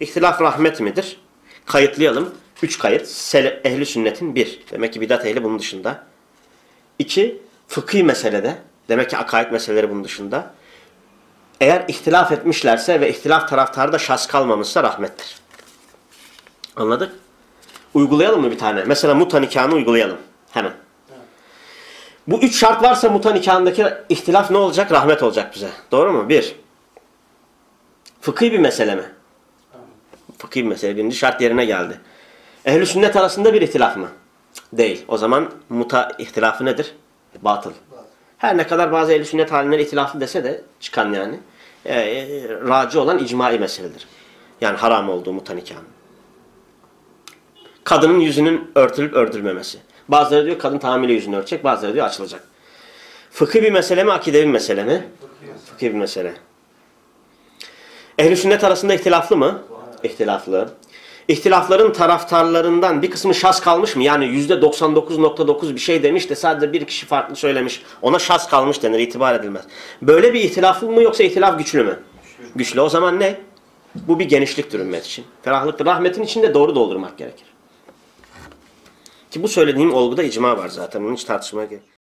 İhtilaf rahmet midir? Kayıtlayalım. Üç kayıt. Ehli sünnetin bir. Demek ki bidat ehli bunun dışında. İki, fıkhi meselede. Demek ki akaid meseleleri bunun dışında. Eğer ihtilaf etmişlerse ve ihtilaf taraftarı da şahs kalmamışsa rahmettir. Anladık? Uygulayalım mı bir tane? Mesela muta nikahını uygulayalım. Hemen. Bu üç şart varsa muta nikahındaki ihtilaf ne olacak? Rahmet olacak bize. Doğru mu? Bir. Fıkhi bir mesele mi? Fıkhi bir mesele. Birinci şart yerine geldi. Ehl-i sünnet arasında bir ihtilaf mı? Değil. O zaman muta ihtilafı nedir? Batıl. Her ne kadar bazı ehl-i sünnet alimleri ihtilafı dese de çıkan yani. E, e, raci olan icmai meseledir. Yani haram olduğu muta nikahının. Kadının yüzünün örtülüp ördürmemesi. Bazıları diyor kadın tamamıyla yüzünü örtecek, bazıları diyor açılacak. Fıkhi bir mesele mi, akidevi bir mesele mi? Fıkhi bir mesele. Ehl-i sünnet arasında ihtilaflı mı? İhtilaflı. İhtilafların taraftarlarından bir kısmı şas kalmış mı? Yani %99.9 bir şey demiş de sadece bir kişi farklı söylemiş. Ona şas kalmış denir, itibar edilmez. Böyle bir ihtilaflı mı yoksa ihtilaf güçlü mü? Güçlü. O zaman ne? Bu bir genişliktir ümmet için. Ferahlıktır. Rahmetin içinde doğru doldurmak gerekir. Ki bu söylediğim olguda icma var zaten. Bunun hiç tartışmaya gerek